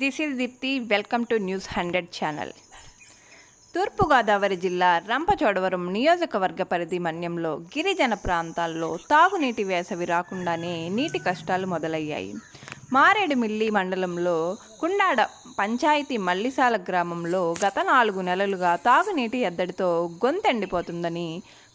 This is Deepti welcome to news hundred channel. తూర్పుగోదావరి జిల్లా రంపచోడవరం నియోజకవర్గ పరిధి మన్యంలో గిరిజన ప్రాంతాల్లో తాగునీటి వేసవి రాకుండానే నీటి కష్టాలు మొదలయ్యాయి. మారేడుమిల్లి మండలంలో కుండాడ పంచాయతీ మల్లిసాల గ్రామంలో గత నాలుగు నెలలుగా తాగునీటి ఎద్దడితో గొంతెండిపోతుందని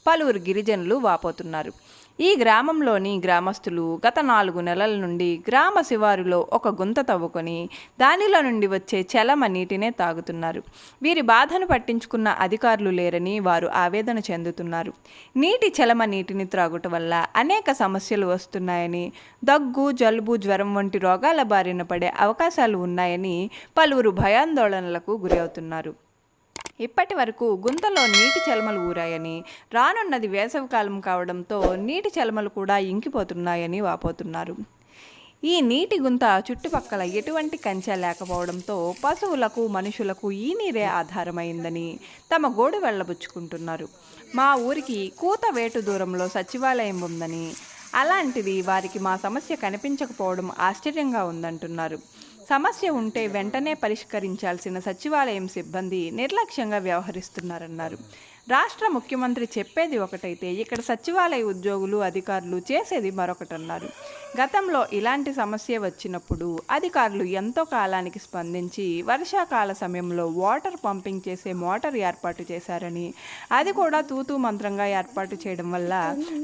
పలువురు గిరిజనులు వాపోతున్నారు. ఈ గ్రామంలోని గ్రామస్తులు గత నాలుగు నెలల నుండి గ్రామ శివారులో ఒక గుంత తవ్వుకొని దానిలో నుండి వచ్చే చలమ నీటినే తాగుతున్నారు. వీరి బాధను పట్టించుకున్న అధికారులు లేరని వారు ఆవేదన చెందుతున్నారు. నీటి చలమ నీటిని త్రాగుట వల్ల అనేక సమస్యలు వస్తున్నాయని దగ్గు జలుబు జ్వరం వంటి రోగాల బారిన పడే అవకాశాలు ఉన్నాయని పలువురు భయాందోళనలకు గురవుతున్నారు. ఇప్పటి వరకు గుంతలో నీటి చలమలు ఊరాయని రానున్నది వేసవికాలం కావడంతో నీటి చలమలు కూడా ఇంకిపోతున్నాయని వాపోతున్నారు. ఈ నీటి గుంత చుట్టుపక్కల ఎటువంటి కంచె లేకపోవడంతో పశువులకు మనుషులకు ఈ నీరే ఆధారమైందని తమ గోడు వెళ్ళబుచ్చుకుంటున్నారు. మా ఊరికి కూత వేటు దూరంలో సచివాలయం ఉందని అలాంటిది వారికి మా సమస్య కనిపించకపోవడం ఆశ్చర్యంగా ఉందంటున్నారు. సమస్య ఉంటే వెంటనే పరిష్కరించాల్సిన సచివాలయం సిబ్బంది నిర్లక్ష్యంగా వ్యవహరిస్తున్నారన్నారు. రాష్ట్ర ముఖ్యమంత్రి చెప్పేది ఒకటైతే ఇక్కడ సచివాలయ ఉద్యోగులు అధికారులు చేసేది మరొకటన్నారు. గతంలో ఇలాంటి సమస్య వచ్చినప్పుడు అధికారులు ఎంతో కాలానికి స్పందించి వర్షాకాల సమయంలో వాటర్ పంపింగ్ చేసే మోటార్ ఏర్పాటు చేశారని అది కూడా తూతూ మంత్రంగా ఏర్పాటు చేయడం వల్ల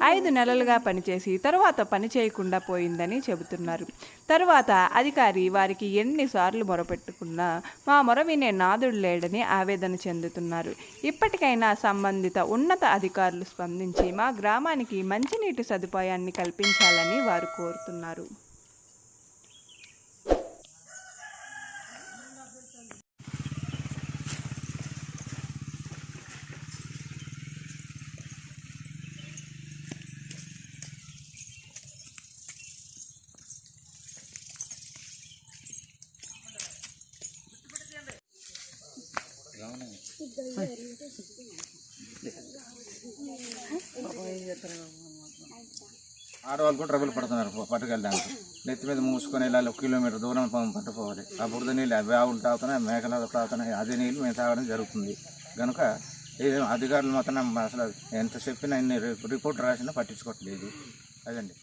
ఐదు నెలలుగా పనిచేసి తరువాత పని చేయకుండా పోయిందని చెబుతున్నారు. తరువాత అధికారి వారికి ఎన్నిసార్లు మొరపెట్టుకున్నా మా మొర వినే నాదుడు లేడని ఆవేదన చెందుతున్నారు. ఇప్పటికైనా సంబంధిత ఉన్నత అధికారులు స్పందించి మా గ్రామానికి మంచినీటి సదుపాయాన్ని కల్పించాలని వారు కోరు కోరుతున్నారు ఆడవాళ్ళు కూడా ట్రబుల్ పడుతున్నారు పట్టుకెళ్ళడానికి. నెత్తి మీద మూసుకొని వెళ్ళాలి ఒక కిలోమీటర్ దూరం పట్టుకోవాలి. ఆ బురద నీళ్ళు అవి ఆవులు తాగుతున్నాయి మేకలు తాగుతున్నాయి అదే నీళ్ళు మేము తాగడం జరుగుతుంది. కనుక అధికారులు మాత్రం అసలు ఎంత చెప్పినా ఇన్ని రిపోర్ట్ రాసినా పట్టించుకోవట్లేదు. అదండి.